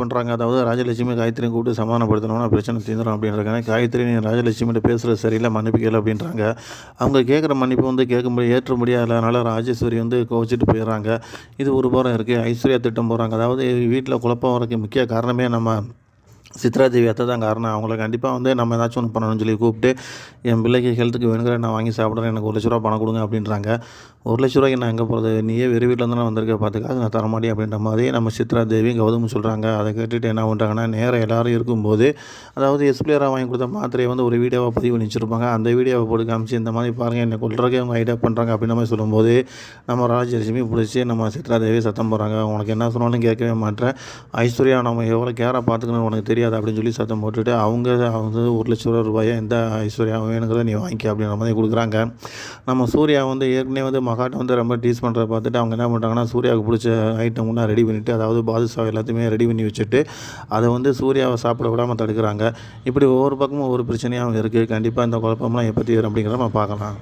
பண்ணுறாங்க அதாவது ராஜலட்சுமி காயத்ரியும் கூப்பிட்டு சமாதானப்படுத்தணும்னா பிரச்சனை தீர்ந்துடும் அப்படின்றாங்க காயத்ரி நீ ராஜலட்சுமிகிட்ட பேசுகிறது சரியில்லை மன்னிப்பு அப்படின்றாங்க. அவங்க கேட்குற மன்னிப்பு வந்து கேட்க முடிய ஏற்ற முடியாதனால ராஜேஸ்வரி வந்து கோவிச்சிட்டு போயிடுறாங்க. இது ஒரு புறம் இருக்குது ஐஸ்வர்யா திட்டம் போகிறாங்க அதாவது வீட்டில் குழப்பம் வரக்கு முக்கிய காரணமே நம்ம சித்ரா தேவி அத்தை தான் காரணம். அவங்கள கண்டிப்பாக வந்து நம்ம ஏதாச்சும் ஒன்று பண்ணணும்னு சொல்லி கூப்பிட்டு என் பிள்ளைக்கு ஹெல்த்துக்கு வேணுங்கிற நான் வாங்கி சாப்பிட்றேன். எனக்கு ஒரு லட்ச ரூபா பணம் கொடுங்க அப்படின்றாங்க. ஒரு லட்ச ரூபாய்க்கு நான் எங்கே போகிறது நீயே வெறு வீட்டில் தானே வந்திருக்க பார்த்துக்க அது நான் தரமாட்டேன் அப்படின்ற மாதிரி நம்ம சித்ரா தேவி கௌதம் சொல்கிறாங்க அதை கேட்டுட்டு என்ன பண்ணுறாங்கன்னா நேரம் எல்லாரும் இருக்கும்போது அதாவது எஸ்பிளேராக வாங்கி கொடுத்த மாத்திரையை வந்து ஒரு வீடியோவாக பதிவு பண்ணி அந்த வீடியோவை போட்டு காமிச்சு இந்த மாதிரி பாருங்கள் என்னை கொள்றதுக்கே அவங்க ஐடியா பண்ணுறாங்க அப்படின்ற மாதிரி சொல்லும்போது நம்ம ராஜலட்சுமி பிடிச்சி நம்ம சித்ரா தேவி சத்தம் போகிறாங்க உனக்கு என்ன சொன்னாலும் கேட்கவே மாட்டேன். ஐஸ்வர்யா நம்ம எவ்வளோ கேராக பார்த்துக்கணும்னு உனக்கு தெரியும். தெரியாது அப்படின்னு சொல்லி சத்தம் போட்டுட்டு அவங்க வந்து ஒரு லட்ச ரூபா ரூபாயை எந்த ஐஸ்வர்யா வேணுங்கிறத நீ வாங்கிக்க அப்படின்ற மாதிரி கொடுக்குறாங்க. நம்ம சூர்யா வந்து ஏற்கனவே வந்து மகாட்டை வந்து ரொம்ப டீஸ் பண்ணுறத பார்த்துட்டு அவங்க என்ன பண்ணுறாங்கன்னா சூர்யாவுக்கு பிடிச்ச ஐட்டம் ஒன்றா ரெடி பண்ணிவிட்டு அதாவது பாதுஷா எல்லாத்தையுமே ரெடி பண்ணி வச்சுட்டு அதை வந்து சூர்யாவை சாப்பிட விடாமல் தடுக்கிறாங்க. இப்படி ஒவ்வொரு பக்கமும் ஒவ்வொரு அவங்க இருக்குது கண்டிப்பாக இந்த குழப்பம்லாம் எப்போ தீரும் அப்படிங்கிறத நம்ம பார்க்கலாம்.